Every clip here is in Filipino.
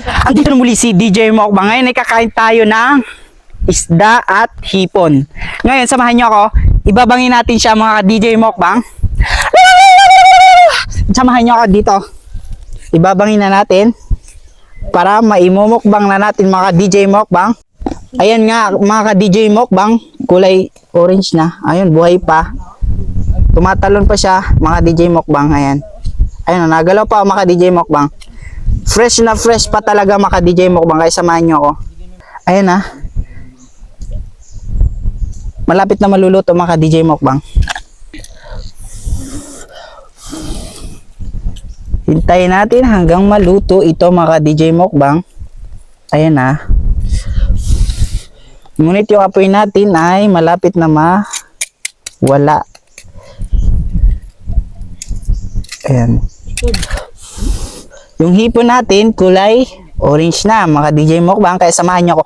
Andito na muli si DJ Mokbang. Ngayon ay kakain tayo ng isda at hipon. Ngayon, samahan niyo ako. Ibabangin natin siya mga DJ Mokbang. Samahan niyo ako dito. Ibabangin na natin para maimumukbang na natin mga DJ Mokbang. Ayan nga mga DJ Mokbang, kulay orange na. Ayun, buhay pa. Tumatalon pa siya mga DJ Mokbang. Ayan. Ayun, nagalaw pa mga DJ Mokbang. Fresh na fresh pa talaga mga DJ Mokbang. Kaya samahan nyo ako. Ayan na. Malapit na maluluto mga DJ Mokbang. Hintayin natin hanggang maluto ito mga DJ Mokbang. Ayan na. Ngunit yung apoy natin ay malapit na ma wala. Ayan. Yung hipon natin, kulay orange na, mga DJ Mokbang, kaya samahan niyo ako.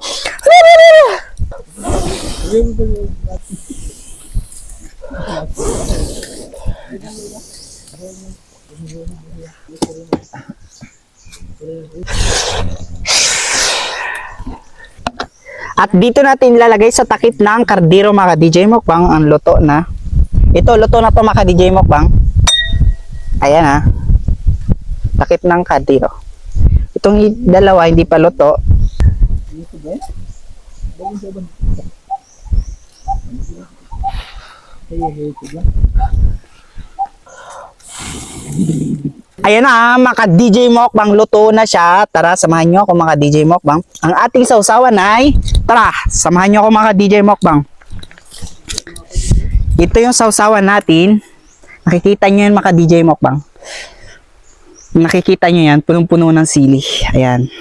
At dito natin ilalagay sa takip ng kardiro mga DJ Mokbang ang luto na. Ito, luto na to mga DJ Mokbang. Ayan ha. Takip ng kardiro. Itong i- dalawa hindi pa luto. Ayan na, mga DJ Mokbang, luto na siya. Tara, samahan nyo ako mga DJ Mokbang. Ang ating sausawan ay, tara, samahan nyo ako mga DJ Mokbang. Ito yung sausawan natin. Nakikita nyo yan mga DJ Mokbang. Nakikita nyo yan, punong-puno ng sili. Ayan.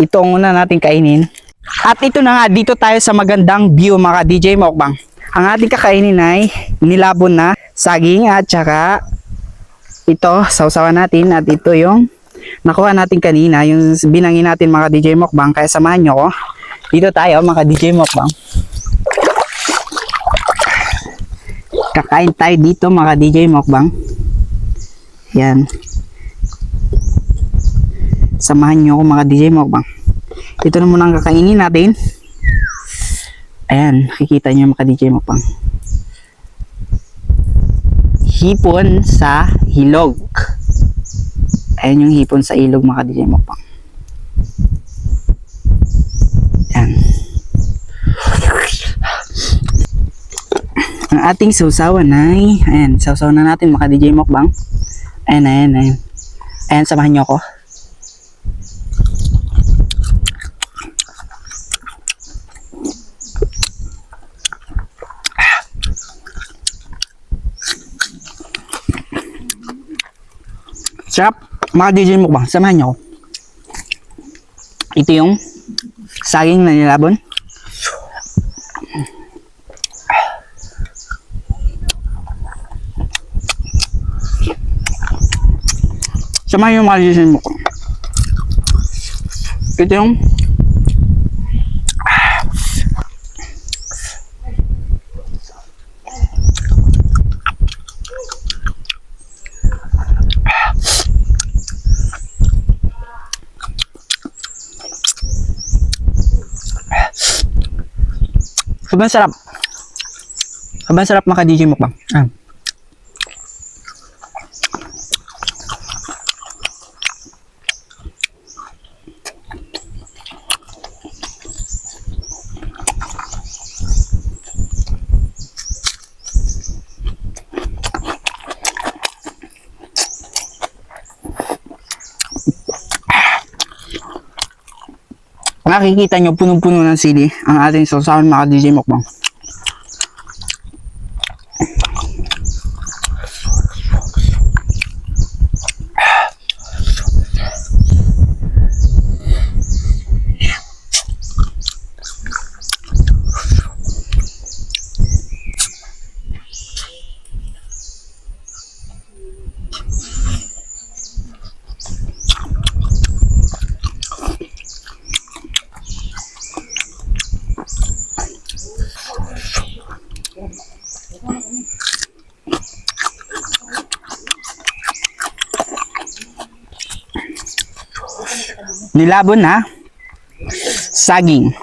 Ito ang una natin kainin. At ito na nga, dito tayo sa magandang view mga DJ Mokbang. Ang ating kakainin ay nilabon na saging at saka ito, sausawan natin at ito yung nakuha natin kanina, yung binangin natin mga DJ Mokbang. Kaya samahan nyo ko. Dito tayo mga DJ Mokbang. Kakain tayo dito mga DJ Mokbang. Yan. Samahan nyo ako mga DJ Mokbang. Ito na muna ang kakainin natin. Ayan, nakikita nyo mga DJ Mokbang. Hipon sa hilog. Ayan yung hipon sa ilog mga DJ Mokbang. Ayan. Ang ating sausawan ay, ayan, sausawan na natin mga DJ Mokbang. Ayan, ayan, ayan. Ayan, samahan nyo ako. Sarap. Mga DJ Mukbang, samahan nyo ako. Ito yung saging na nilabon. Samahan yung mga DJ Mukbang. Ito yung Sobrang sarap. Sobrang sarap mga DJ Mukbang. Ah. Nakikita nyo, punong-puno ng sili ang ating sausawan mga DJ Mukbang. Nilabon na saging.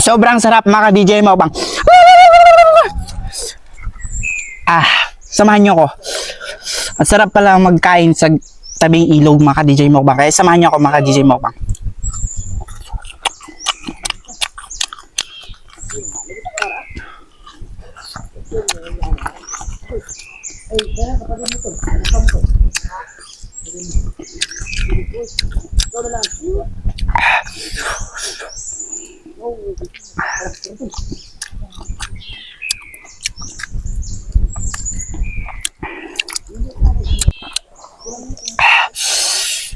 Sobrang sarap mga ka-DJ mo bang. Ah, samahan nyo ko. Ang sarap pala magkain sa tabing ilog mga ka-DJ mo bang. Kaya samahan nyo ako mga ka-DJ mo bang.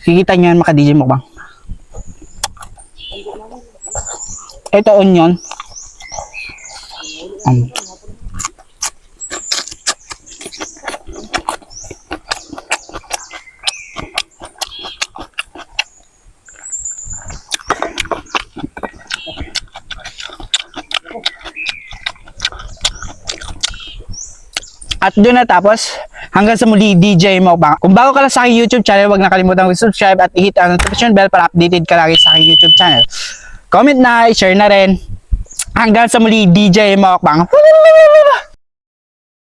Kikita nyo yan mga ka-DJ mo bang. Ito onion. Um, At doon na tapos, hanggang sa muli, DJ mo bang. Kung bago ka lang sa aking YouTube channel, huwag nakalimutan mag-subscribe at i-hit ang notification bell para updated ka lagi sa aking YouTube channel. Comment na, share na rin. Hanggang sa muli, DJ mo bang.